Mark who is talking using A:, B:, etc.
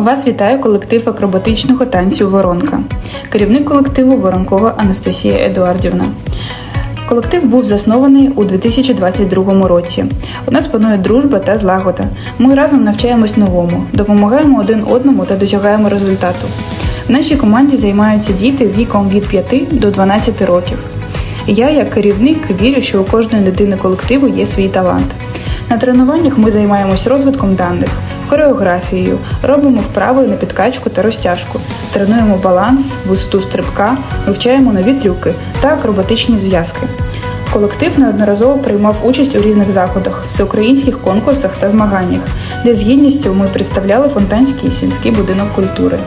A: Вас вітає колектив акробатичного танцю Воронка, керівник колективу Воронкова Анастасія Едуардівна. Колектив був заснований у 2022 році. У нас панує дружба та злагода. Ми разом навчаємось новому, допомагаємо один одному та досягаємо результату. В нашій команді займаються діти віком від 5 до 12 років. Я, як керівник, вірю, що у кожної дитини колективу є свій талант. На тренуваннях ми займаємось розвитком даних, хореографією, робимо вправи на підкачку та розтяжку, тренуємо баланс, висоту стрибка, вивчаємо нові трюки та акробатичні зв'язки. Колектив неодноразово приймав участь у різних заходах, всеукраїнських конкурсах та змаганнях, де з гідністю ми представляли Фонтанський сільський будинок культури.